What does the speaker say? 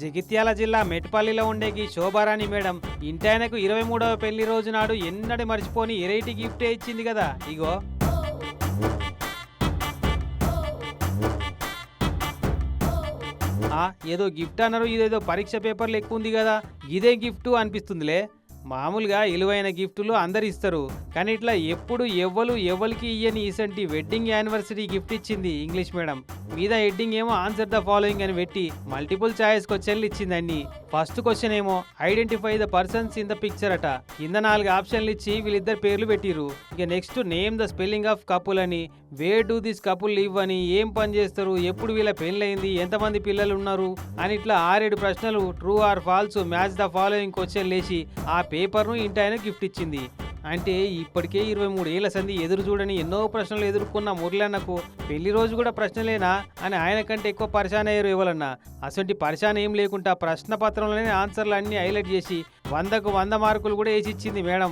జగిత్యాల జిల్లా మెట్పల్లిలో ఉండే ఈ శోభారాణి మేడం ఇంటాయనకు ఇరవై మూడవ పెళ్ళి రోజు నాడు ఎన్నడి మర్చిపోని ఎరైటీ గిఫ్టే ఇచ్చింది కదా. ఇగో. ఏదో గిఫ్ట్ అన్నారు ఇదేదో పరీక్ష పేపర్లు ఎక్కువ ఉంది కదా. ఇదే గిఫ్ట్ అనిపిస్తుందిలే. మామూలుగా విలువైన గిఫ్టులు అందరు ఇస్తారు. కానీ ఇట్లా ఎప్పుడు ఎవ్వరు ఎవరికి ఇయ్యని ఇసంటి వెడ్డింగ్ యానివర్సరీ గిఫ్ట్ ఇచ్చింది ఇంగ్లీష్ మేడం. మీద హెడ్డింగ్ ఏమో ఆన్సర్ ద ఫాలోయింగ్ అని పెట్టి మల్టిపుల్ ఛాయిస్ క్వశ్చన్లు ఇచ్చింది అన్ని. ఫస్ట్ క్వశ్చన్ ఏమో identify the persons in the picture అట. కింద నాలుగు ఆప్షన్లు ఇచ్చి వీళ్ళిద్దరు పేర్లు పెట్టిరు ఇక next name the spelling of couple అని. Where do this couple live అని. ఏం పని చేస్తారు? ఎప్పుడు వీళ్ళ పెళ్ళయింది? ఎంతమంది పిల్లలు ఉన్నారు? అని ఇట్లా ఆరేడు ప్రశ్నలు true or false match the following question లేచి ఆ పేపర్ను ఇంటి ఆయన గిఫ్ట్ ఇచ్చింది. అంటే ఇప్పటికే ఇరవై మూడు ఏళ్ళ సంధి ఎదురు చూడని ఎన్నో ప్రశ్నలు ఎదుర్కొన్న మురళన్నకు పెళ్ళి రోజు కూడా ప్రశ్నలేనా అని ఆయన కంటే ఎక్కువ పరిశాన అయ్యారు ఇవ్వాలన్నా అసలు పరిశాన ఏం లేకుండా ప్రశ్న పత్రంలోనే ఆన్సర్లు అన్ని హైలైట్ చేసి వందకు వంద మార్కులు కూడా వేసి ఇచ్చింది మేడం.